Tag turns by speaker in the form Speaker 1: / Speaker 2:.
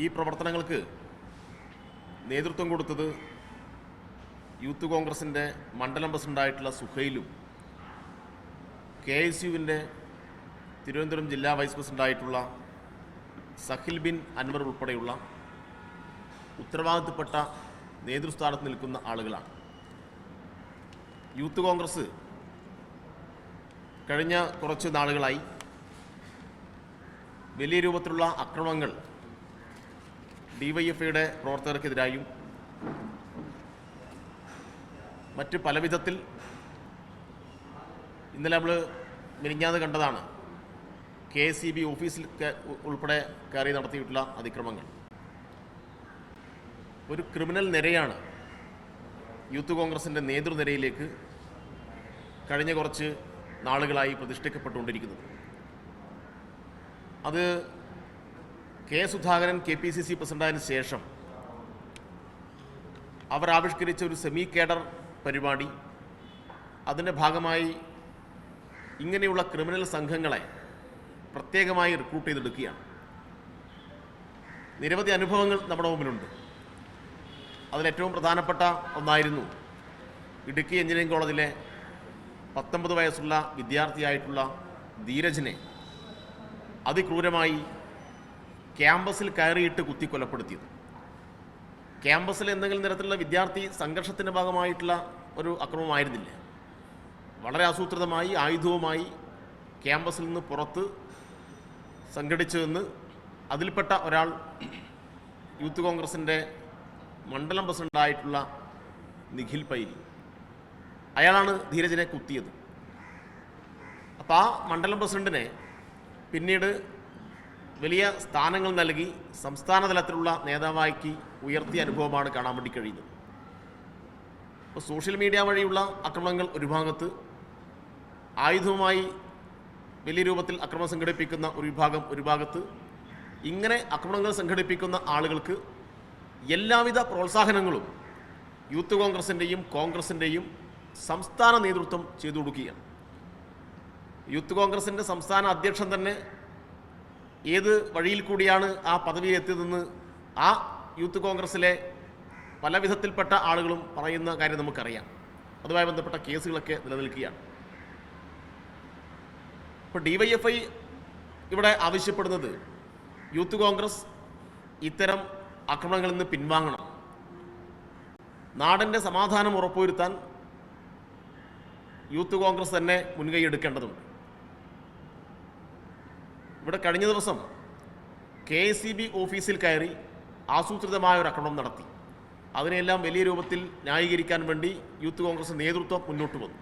Speaker 1: ഈ പ്രവർത്തനങ്ങൾക്ക് നേതൃത്വം കൊടുത്തത് യൂത്ത് കോൺഗ്രസിന്റെ മണ്ഡലം പ്രസിഡന്റായിട്ടുള്ള സുഹൈലും കെ എസ് യുവിന്റെ തിരുവനന്തപുരം ജില്ലാ വൈസ് പ്രസിഡന്റായിട്ടുള്ള സഹിൽ ബിൻ അൻവർ ഉൾപ്പെടെയുള്ള ഉത്തരവാദിത്തപ്പെട്ട നേതൃസ്ഥാനത്ത് നിൽക്കുന്ന ആളുകളാണ്. യൂത്ത് കോൺഗ്രസ് കഴിഞ്ഞ കുറച്ച് നാളുകളായി വലിയ രൂപത്തിലുള്ള അക്രമങ്ങൾ ഡിവൈഎഫ്ഐയുടെ പ്രവർത്തകർക്കെതിരായും മറ്റ് പല വിധത്തിൽ ഇന്നലെ നമ്മൾ മിനിഞ്ഞാന്ന് കണ്ടതാണ് കെ സി ബി ഓഫീസിൽ ഉൾപ്പെടെ കയറി നടത്തിയിട്ടുള്ള അതിക്രമങ്ങൾ. ഒരു ക്രിമിനൽ നിരയാണ് യൂത്ത് കോൺഗ്രസിന്റെ നേതൃനിരയിലേക്ക് കഴിഞ്ഞ കുറച്ച് നാളുകളായി പ്രതിഷ്ഠിക്കപ്പെട്ടുകൊണ്ടിരിക്കുന്നത്. അത് K Sudhakaran K P C C പ്രസിഡന്റായതിനു ശേഷം അവർ ആവിഷ്കരിച്ച ഒരു സെമി കേഡർ പരിപാടി. അതിന്റെ ഭാഗമായി ഇങ്ങനെയുള്ള ക്രിമിനൽ സംഘങ്ങളെ പ്രത്യേകമായി റിക്രൂട്ട് ചെയ്തെടുക്കുകയാണ്. നിരവധി അനുഭവങ്ങൾ നമ്മുടെ മുമ്പിലുണ്ട്. അതിലേറ്റവും പ്രധാനപ്പെട്ട ഒന്നായിരുന്നു ഇടുക്കി എഞ്ചിനീയറിംഗ് കോളേജിലെ പത്തൊമ്പത് വയസ്സുള്ള വിദ്യാർത്ഥിയായിട്ടുള്ള ധീരജിനെ അതിക്രൂരമായി ക്യാമ്പസിൽ കയറിയിട്ട് കുത്തി കൊലപ്പെടുത്തിയത്. ക്യാമ്പസിൽ എന്തെങ്കിലും തരത്തിലുള്ള വിദ്യാർത്ഥി സംഘർഷത്തിന്റെ ഭാഗമായിട്ടുള്ള ഒരു അക്രമമായിരുന്നില്ല. വളരെ ആസൂത്രിതമായി ആയുധവുമായി ക്യാമ്പസിൽ നിന്ന് പുറത്ത് സംഘടിച്ചു നിന്ന് അതിൽപ്പെട്ട ഒരാൾ യൂത്ത് കോൺഗ്രസിന്റെ മണ്ഡലം പ്രസിഡന്റായിട്ടുള്ള നിഖിൽ പൈരി. അയാളാണ് ധീരജിനെ കുത്തിയത്. അപ്പോൾ ആ മണ്ഡലം പ്രസിഡന്റിനെ പിന്നീട് വലിയ സ്ഥാനങ്ങൾ നൽകി സംസ്ഥാന തലത്തിലുള്ള നേതാവാക്കി ഉയർത്തിയ അനുഭവമാണ് കാണാൻ വേണ്ടി കഴിയുന്നത്. ഇപ്പോൾ സോഷ്യൽ മീഡിയ വഴിയുള്ള അക്രമങ്ങൾ ഒരു ഭാഗത്ത് ആയുധവുമായി വലിയ രൂപത്തിൽ അക്രമം സംഘടിപ്പിക്കുന്ന ഒരു വിഭാഗം ഒരു ഭാഗത്ത് ഇങ്ങനെ അക്രമങ്ങൾ സംഘടിപ്പിക്കുന്ന ആളുകൾക്ക് എല്ലാവിധ പ്രോത്സാഹനങ്ങളും യൂത്ത് കോൺഗ്രസിന്റെയും കോൺഗ്രസിന്റെയും സംസ്ഥാന നേതൃത്വം ചെയ്തു കൊടുക്കുകയാണ്. യൂത്ത് കോൺഗ്രസിന്റെ സംസ്ഥാന അധ്യക്ഷൻ തന്നെ ഏത് വഴിയിൽ കൂടിയാണ് ആ പദവിയിൽ എത്തിയതെന്ന് ആ യൂത്ത് കോൺഗ്രസിലെ പല വിധത്തിൽപ്പെട്ട ആളുകളും പറയുന്ന കാര്യം നമുക്കറിയാം. അതുമായി ബന്ധപ്പെട്ട കേസുകളൊക്കെ നിലനിൽക്കുകയാണ്. ഇപ്പോൾ ഡി വൈ എഫ് ഐ ഇവിടെ ആവശ്യപ്പെടുന്നത് യൂത്ത് കോൺഗ്രസ് ഇത്തരം ആക്രമണങ്ങളിൽ നിന്ന് പിൻവാങ്ങണം. നാടിന്റെ സമാധാനം ഉറപ്പുവരുത്താൻ യൂത്ത് കോൺഗ്രസ് തന്നെ മുൻകൈ എടുക്കേണ്ടതുണ്ട്. ഇവിടെ കഴിഞ്ഞ ദിവസം കെ എസ് സി ബി ഓഫീസിൽ കയറി ആസൂത്രിതമായ ഒരു ആക്രമണം നടത്തി. അതിനെല്ലാം വലിയ രൂപത്തിൽ ന്യായീകരിക്കാൻ വേണ്ടി യൂത്ത് കോൺഗ്രസ് നേതൃത്വം മുന്നോട്ട് വന്നു.